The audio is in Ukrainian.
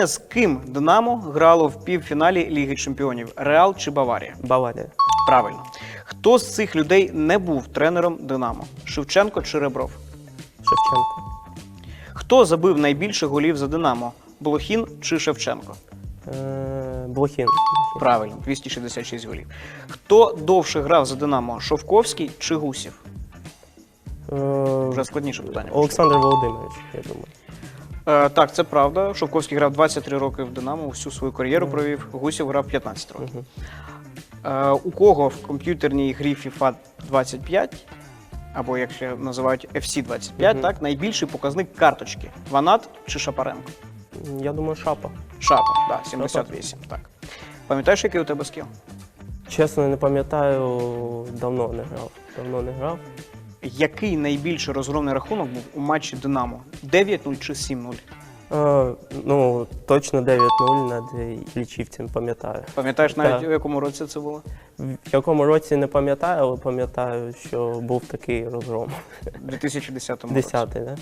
З ким Динамо грало в півфіналі Ліги Чемпіонів? Реал чи Баварія? Баварія. Правильно. Хто з цих людей не був тренером Динамо? Шевченко чи Ребров? Шевченко. Хто забив найбільше голів за Динамо? Блохін чи Шевченко? Е, Блохін. Правильно, 266 голів. Хто довше грав за Динамо? Шовковський чи Гусів? Е, Вже складніше питання. Олександр Володимирович, я думаю. Е, так, це правда. Шовковський грав 23 роки в Динамо, всю свою кар'єру провів. Гусів грав 15 років. Е, у кого в комп'ютерній грі FIFA 25, або як ще називають FC 25, Мгм. так, найбільший показник карточки? Ванат чи Шапаренко? Я думаю, шапа. Шапа, да, 78. Так. Пам'ятаєш, який у тебе скіл? Чесно, не пам'ятаю, давно не грав. Давно не грав. Який найбільше розгромний рахунок був у матчі Динамо? 9-0 чи 7-0? Е, ну, точно 9-0 над Іллічівцем, пам'ятаю. Пам'ятаєш навіть Так. у якому році це було? В якому році не пам'ятаю, але пам'ятаю, що був такий розгром. У 2010 році. Десятий, да?